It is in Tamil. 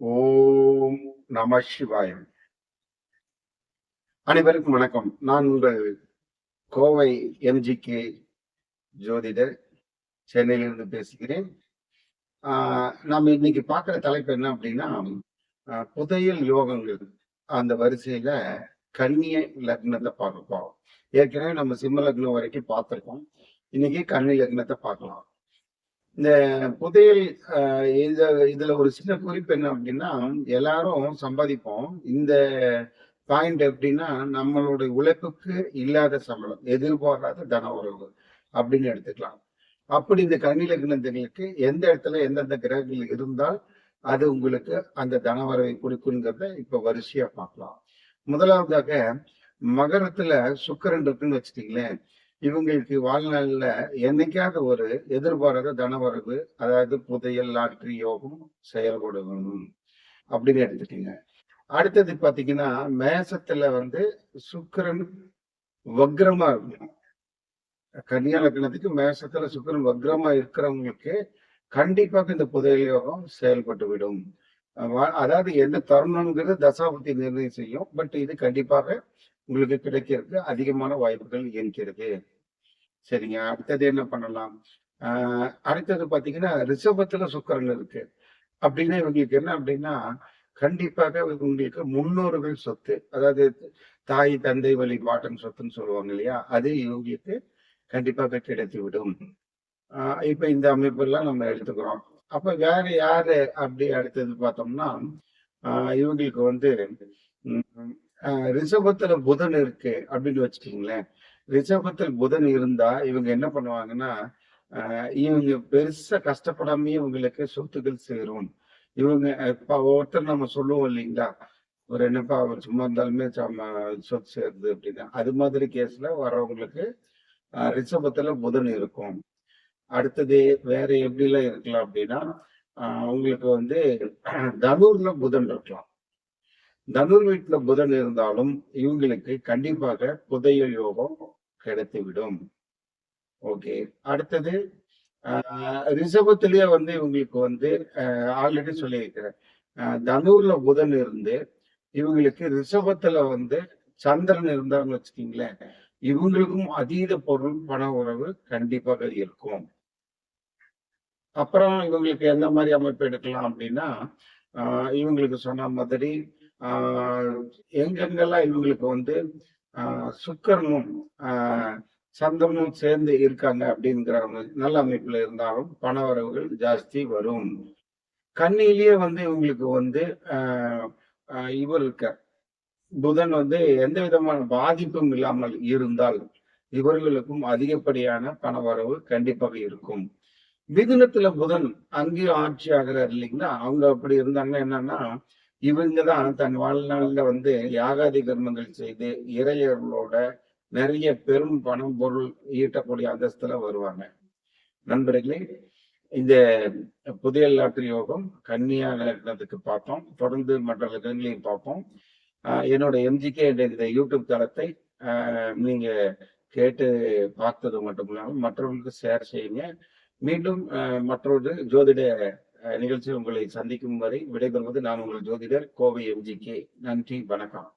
ஓம் நம சிவாயம் அனைவருக்கும் வணக்கம். நான் உங்கள் கோவை எம்ஜிகே ஜோதிடர் சென்னையிலிருந்து பேசுகிறேன். ஆஹ் நம்ம இன்னைக்கு பார்க்குற தலைப்பு என்ன அப்படின்னா புதையல் யோகங்கள். அந்த வரிசையில கன்னிய லக்னத்தை பார்க்க போறோம். ஏற்கனவே நம்ம சிம்ம லக்னம் வரைக்கும் பார்த்துருக்கோம். இன்னைக்கு கன்னி லக்னத்தை பார்க்கலாம். இந்த புதையல் ஆஹ் இந்த இதுல ஒரு சின்ன குறிப்பு என்ன அப்படின்னா எல்லாரும் சம்பாதிப்போம். இந்த பாயிண்ட் எப்படின்னா நம்மளுடைய உழைப்புக்கு இல்லாத சம்பளம் எதிர்பாராத தன உறவு அப்படின்னு எடுத்துக்கலாம். அப்படி இந்த கண்ணில கிணந்தங்களுக்கு எந்த இடத்துல எந்தெந்த கிரகங்கள் இருந்தால் அது உங்களுக்கு அந்த தனவரவை கொடுக்குங்கிறத இப்ப வரிசையா பார்க்கலாம். முதலாவதாக மகரத்துல சுக்கரன் இருக்குன்னு வச்சுட்டீங்களேன் இவங்களுக்கு வாழ்நாளில் என்னைக்காவது ஒரு எதிர்பாராத தனவரவு அதாவது புதையல் லாட்ரி யோகம் செயல்படணும் அப்படின்னு எடுத்துட்டீங்க. அடுத்தது பார்த்தீங்கன்னா மேசத்துல வந்து சுக்கிரன் வக்ரமா இருக்கும் கன்னியா லக்னத்துக்கு மேசத்துல சுக்கிரன் வக்ரமா இருக்கிறவங்களுக்கு கண்டிப்பாக இந்த புதையல் யோகம் செயல்பட்டு விடும். வா- அதாவது எந்த தருணங்கிறது தசாபதி நிர்ணயம் செய்யும். பட் இது கண்டிப்பாக உங்களுக்கு கிடைக்கிறதுக்கு அதிகமான வாய்ப்புகள் இருக்கிறது. சரிங்க. அடுத்தது என்ன பண்ணலாம்? ஆஹ் அடுத்தது பாத்தீங்கன்னா ரிஷபத்துல சுக்கரன் இருக்கு. அப்படின்னா இவங்களுக்கு என்ன அப்படின்னா கண்டிப்பாக உங்களுக்கு முன்னோர்கள் சொத்து அதாவது தாய் தந்தை வழி பாட்டன் சொத்துன்னு சொல்லுவாங்க இல்லையா? அது இவங்களுக்கு கண்டிப்பாக கிடைத்து விடும். ஆஹ் இப்ப இந்த அமைப்பெல்லாம் நம்ம எடுத்துக்கிறோம். அப்ப வேற யாரு அப்படி அடுத்தது பார்த்தோம்னா இவங்களுக்கு வந்து உம், ரிஷபத்துல புதன் இருக்கு அப்படின்னு வச்சுக்கோங்களேன். ரிஷபத்தில் புதன் இருந்தா இவங்க என்ன பண்ணுவாங்கன்னா இவங்க பெருசா கஷ்டப்படாமே இவங்களுக்கு சொத்துக்கள் சேரும். இவங்க இப்ப ஒருத்தர் நம்ம சொல்லுவோம் இல்லைங்களா? ஒரு என்னப்பா அவர் சும்மா இருந்தாலுமே சொத்து சேருது அப்படின்னா அது மாதிரி கேஸ்ல வர்றவங்களுக்கு ரிஷபத்துல புதன் இருக்கும். அடுத்தது வேற எப்படிலாம் இருக்கலாம் அப்படின்னா உங்களுக்கு வந்து தனூர்ல புதன் இருக்கலாம். தனுர் வீட்டுல புதன் இருந்தாலும் இவங்களுக்கு கண்டிப்பாக புதையல் யோகம் கிடைத்துவிடும். ஓகே அடுத்தது ஆஹ் ரிஷபத்திலேயே வந்து இவங்களுக்கு வந்து ஆல்ரெடி சொல்லியிருக்கிறேன். தனூர்ல புதன் இருந்து இவங்களுக்கு ரிஷபத்துல வந்து சந்திரன் இருந்தாங்க வச்சுக்கீங்களேன். இவங்களுக்கும் அதீத பொருள் பண உறவு கண்டிப்பாக இருக்கும். அப்புறம் இவங்களுக்கு எந்த மாதிரி அமைப்பு எடுக்கலாம் அப்படின்னா ஆஹ் இவங்களுக்கு சொன்ன மாதிரி ஆஹ் எங்கெங்கெல்லாம் இவங்களுக்கு வந்து சுக்கரனும் ஆஹ் சந்திரனும் சேர்ந்து இருக்காங்க அப்படிங்கிறவங்க நல்ல அமைப்புல இருந்தாலும் பண வரவுகள் ஜாஸ்தி வரும். கண்ணிலேயே வந்து இவங்களுக்கு வந்து இவர் இருக்க புதன் வந்து எந்த விதமான பாதிப்பும் இல்லாமல் இருந்தால் இவர்களுக்கும் அதிகப்படியான பண வரவு கண்டிப்பாக இருக்கும். மிதுனத்துல புதன் அங்கேயும் ஆட்சி ஆகிறார் இல்லைங்களா? அவங்க அப்படி இருந்தாங்கன்னா என்னன்னா இவங்க தான் தன் வாழ்நாள்ல வந்து யாகாதி கர்மங்கள் செய்து இறையர்களோட நிறைய பெரும் பணம் பொருள் ஈட்டக்கூடிய அந்தஸ்துல வருவாங்க. நண்பர்களே இந்த புதிய லாட்டரி யோகம் கன்னியா லக்னத்துக்கு பார்ப்போம் தொடர்ந்து மற்ற லக்னங்களையும் பார்ப்போம். என்னோட எம்ஜிகே என்ற இந்த யூடியூப் தளத்தை நீங்க கேட்டு பார்த்தது மட்டும் இல்லாமல் மற்றவர்களுக்கு ஷேர் செய்யுங்க. மீண்டும் மற்றொரு ஜோதிட நிகழ்ச்சி உங்களை சந்திக்கும் வரை விடைபெறுவது நான் உங்கள் ஜோதிடர் கோவை எம்ஜிகே நன்றி வணக்கம்.